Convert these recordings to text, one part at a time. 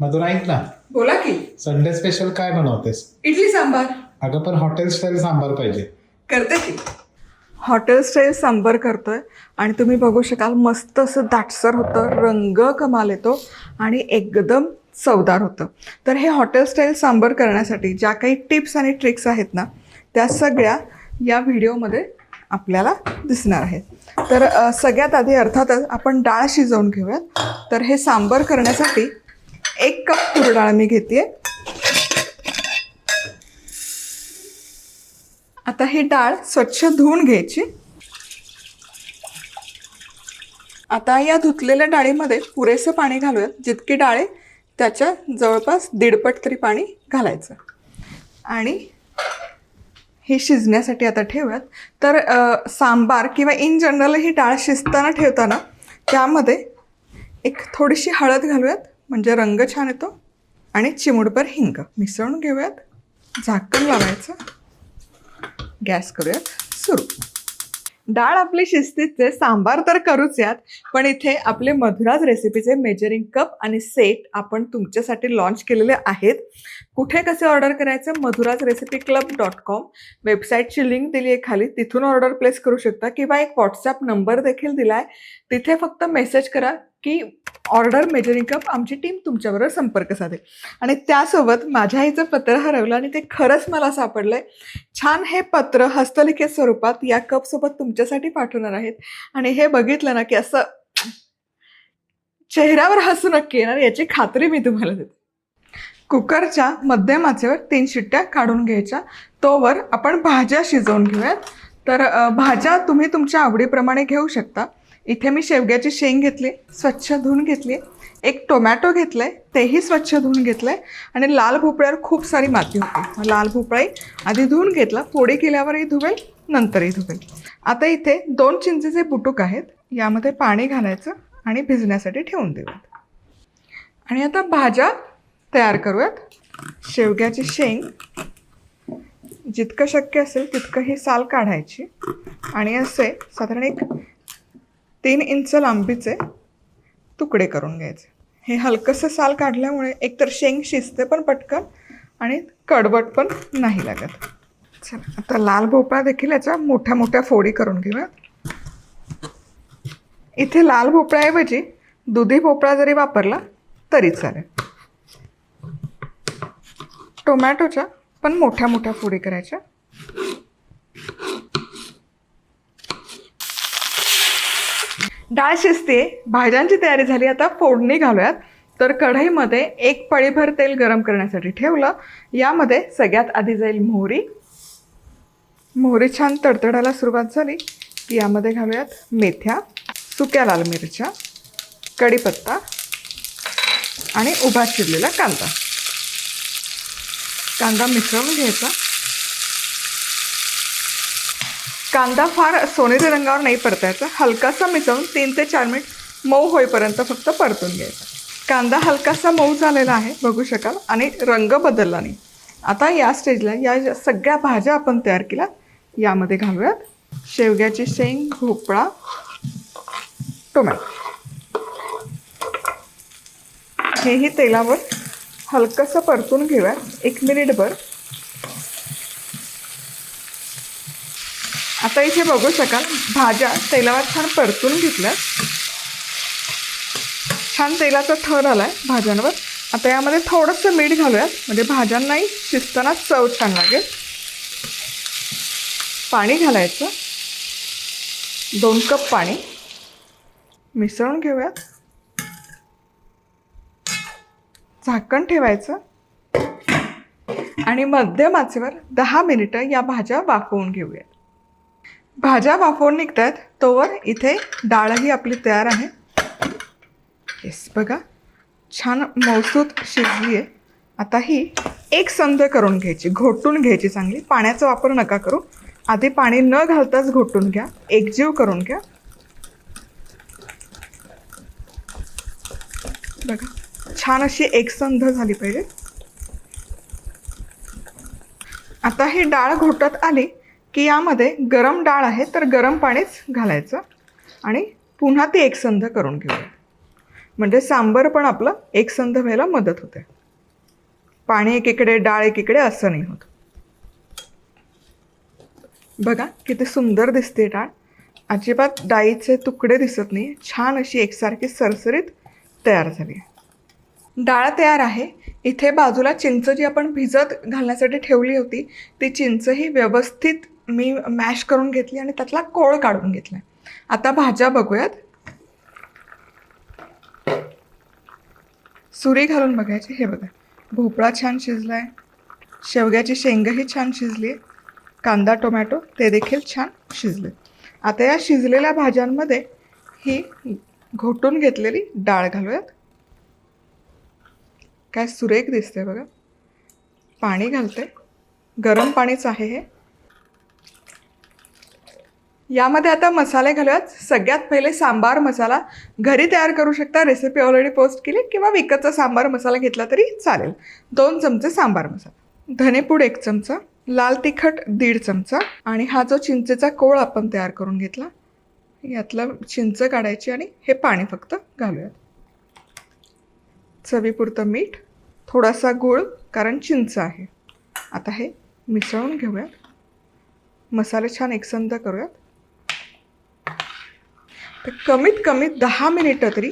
मधुरा ऐक ना? बोला की. संडे स्पेशल काय बनवतेस? इडली सांबार. अगं पण हॉटेल स्टाईल सांबार पाहिजे. करते की. हॉटेल स्टाईल सांबार करतोय आणि तुम्ही बघू शकाल मस्त असं दाटसर होतं रंग कमाल येतो आणि एकदम चवदार होतं. तर हे हॉटेल स्टाईल सांबार करण्यासाठी ज्या काही टिप्स आणि ट्रिक्स आहेत ना त्या सगळ्या या व्हिडिओमध्ये आपल्याला दिसणार आहेत. तर अ, सगळ्यात आधी अर्थातच आपण डाळ शिजवून घेऊयात. तर हे सांबार करण्यासाठी एक कप तूर डाळ मी घेते. आता ही डाळ स्वच्छ धुवून घ्यायची. आता या धुतलेल्या डाळीमध्ये पुरेसं पाणी घालूयात. जितकी डाळ आहे त्याच्या जवळपास दीडपट तरी पाणी घालायचं. आणि हे शिजण्यासाठी आता ठेवूयात. तर सांबार किंवा इन जनरल ही डाळ शिजताना ठेवताना त्यामध्ये एक थोडीशी हळद घालूयात. म्हणजे रंग छान येतो आणि चिमुडभर हिंग. मिसळून घेऊयात. झाकण लावायचं. गॅस करूयात. सुरू. डाळ आपली शिस्तीचे सांबार तर करूच यात पण इथे आपले मधुराज रेसिपीचे मेजरिंग कप आणि सेट आपण तुमच्यासाठी लॉन्च केलेले आहेत. कुठे कसे ऑर्डर करायचं? Madhura's recipe club dot com वेबसाईटची link दिली आहे खाली. तिथून ऑर्डर प्लेस करू शकता किंवा एक व्हॉट्सॲप नंबर देखील दिला आहे तिथे फक्त मेसेज करा की ऑर्डर मेजरिंग कप आमची टीम तुमच्याबरोबर संपर्क साधेल. आणि त्यासोबत माझ्या आईचं पत्र हरवलं आणि ते खरंच मला सापडलं आहे छान हे पत्र हस्तलिखित स्वरूपात या कपसोबत तुमच्यासाठी पाठवणार आहेत. आणि हे बघितलं ना की असं चेहऱ्यावर हसू नक्की येणार याची खात्री मी तुम्हाला देते. कुकरच्या मध्यम आचेवर तीन शिट्ट्या काढून घ्यायच्या. तोवर आपण भाज्या शिजवून घेऊयात. तर भाज्या तुम्ही तुमच्या आवडीप्रमाणे घेऊ शकता. इथे मी शेवग्याची शेंग घेतली स्वच्छ धुवून घेतली. एक टोमॅटो घेतलंय तेही स्वच्छ धुवून घेतलंय आणि लाल भोपळ्यावर खूप सारी माती होती. लाल भोपळाही आधी धुवून घेतला फोडी केल्यावरही धुवेल नंतरही धुवेल. आता इथे दोन चिंचेचे बुटूक आहेत यामध्ये पाणी घालायचं आणि भिजण्यासाठी ठेवून देऊयात. आणि आता भाज्या तयार करूयात. शेवग्याची शेंग जितकं शक्य असेल तितकं ही साल काढायची. आणि असे साधारण एक तीन इंच लांबीचे तुकडे करून घ्यायचे. हे हलकंसं साल काढल्यामुळे एकतर शेंग शिजते पण पटकन आणि कडबट पण नाही लागत. चला आता लाल भोपळा देखील याच्या मोठ्या मोठ्या फोडी करून घेऊया. इथे लाल भोपळ्याऐवजी दुधी भोपळा जरी वापरला तरी चालेल. टोमॅटोच्या पण मोठ्या मोठ्या फोडी करायच्या. डाळ शिजते भाज्यांची तयारी झाली आता फोडणी घालूयात. तर कढईमध्ये एक पळीभर तेल गरम करण्यासाठी ठेवलं. यामध्ये सगळ्यात आधी जाईल मोहरी. मोहरी छान तडतडायला सुरुवात झाली. की यामध्ये घालूयात मेथ्या सुक्या लाल मिरच्या कढीपत्ता आणि उभा चिरलेला कांदा. कांदा मिसळून घ्यायचा. कांदा फार सोनेरी रंगावर नाही परतायचा. हलकासा मिसळून तीन ते चार मिनिट मऊ होईपर्यंत फक्त परतून घ्यायचा. कांदा हलकासा मऊ झालेला आहे बघू शकाल. आणि रंग बदलला नाही. आता या स्टेजला या सगळ्या भाज्या आपण तयार केल्या. यामध्ये घालूयात शेवग्याची शेंग भोपळा टोमॅटो. हेही तेलावर हलकंसं परतून घेऊया एक मिनिटभर आता इथे बघू शकाल भाज्या तेलावर छान परतून घेतल्या छान तेलाचा थर आलाय भाज्यांवर. आता यामध्ये थोडंसं मीठ घालूयात. म्हणजे भाज्यांनाही शिजताना चव छान लागेल. पाणी घालायचं. दोन कप पाणी. मिसळून घेऊयात. झाकण ठेवायचं. आणि मध्यम आचेवर दहा मिनिटं या भाज्या वाफवून घेऊयात. भाज्या वाफवून निघतात. तोवर इथे डाळही आपली तयार आहे. येस बघा. छान मौसूत शिजली आहे आता ही एक संध करून घ्यायची घोटून घ्यायची चांगली. पाण्याचा वापर नका करू. आधी पाणी न घालताच घोटून घ्या. एकजीव करून घ्या. बघा. छान अशी एकसंध झाली पाहिजे. आता ही डाळ घोटत आली की यामध्ये गरम डाळ आहे तर गरम पाणीच घालायचं आणि पुन्हा ती एकसंध करून घेऊया. म्हणजे सांबर पण आपलं एकसंध व्हायला मदत होते. पाणी एकीकडे डाळ एकीकडे असं नाही होत. बघा किती सुंदर दिसते डाळ. अजिबात डाळीचे तुकडे दिसत नाही. छान अशी एकसारखी सरसरीत तयार झाली आहे. डाळ तयार आहे. इथे बाजूला चिंच जी आपण भिजत घालण्यासाठी ठेवली होती ती चिंच ही व्यवस्थित मी मॅश करून घेतली आणि त्यातला कोळ काढून घेतला आता भाज्या बघूयात. सुरी घालून बघायची हे बघा. भोपळा छान शिजला आहे शेवग्याची शेंगही छान शिजली. आहे कांदा टोमॅटो ते देखील छान शिजले. आता या शिजलेल्या भाज्यांमध्ये ही घोटून घेतलेली डाळ घालूयात. काय सुरेख दिसते बघा. पाणी घालते गरम पाणीच आहे हे. यामध्ये आता मसाले घालूयात. सगळ्यात पहिले सांबार मसाला. घरी तयार करू शकता रेसिपी ऑलरेडी पोस्ट केली किंवा विकतचा सांबार मसाला घेतला तरी चालेल. दोन चमचे सांबार मसाला. धनेपूड एक चमचा लाल तिखट दीड चमचा आणि हा जो चिंचेचा कोळ आपण तयार करून घेतला यातला चिंच काढायची आणि हे पाणी फक्त घालूयात. चवीपुरतं मीठ थोडासा गूळ कारण चिंच आहे. आता हे मिसळून घेऊयात. मसाले छान एकसंध करूयात. तर कमीत कमी दहा मिनिटं तरी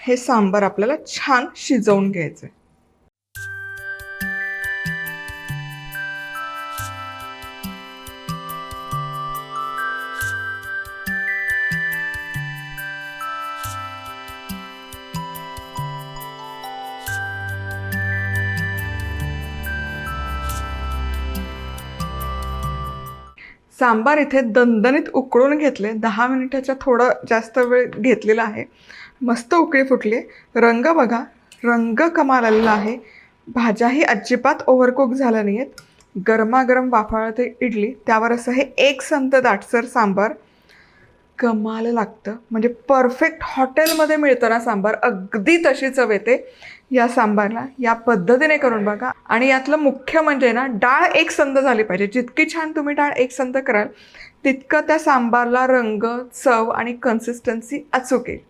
हे सांबार आपल्याला छान शिजवून घ्यायचं आहे सांबार इथे दणदणीत उकळून घेतले. दहा मिनिटाच्या थोडं जास्त वेळ घेतलेला आहे. मस्त उकळी फुटली. रंग बघा. रंग कमाल आलेला आहे. भाज्याही अजिबात ओव्हरकुक झाल्या नाही आहेत गरमागरम वाफाळते इडली. त्यावर असं हे एक संत दाटसर सांबार. कमाल लागतं. म्हणजे परफेक्ट हॉटेलमध्ये मिळतं ना सांबार. अगदी तशी चव येते. या सांबारला या पद्धतीने करून बघा. आणि यातलं मुख्य म्हणजे ना डाळ एक संद झाली पाहिजे. जितकी छान तुम्ही डाळ एक संद कराल तितकं त्या सांबारला रंग चव आणि कन्सिस्टन्सी अचूक येईल.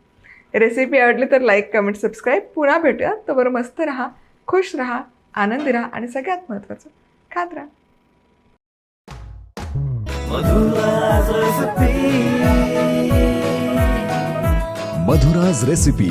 रेसिपी आवडली तर लाईक कमेंट सबस्क्राईब पुन्हा भेटूया. तर मस्त राहा खुश राहा आनंदी राहा आणि सगळ्यात महत्त्वाचं खात राहा. मधुराज रेसिपी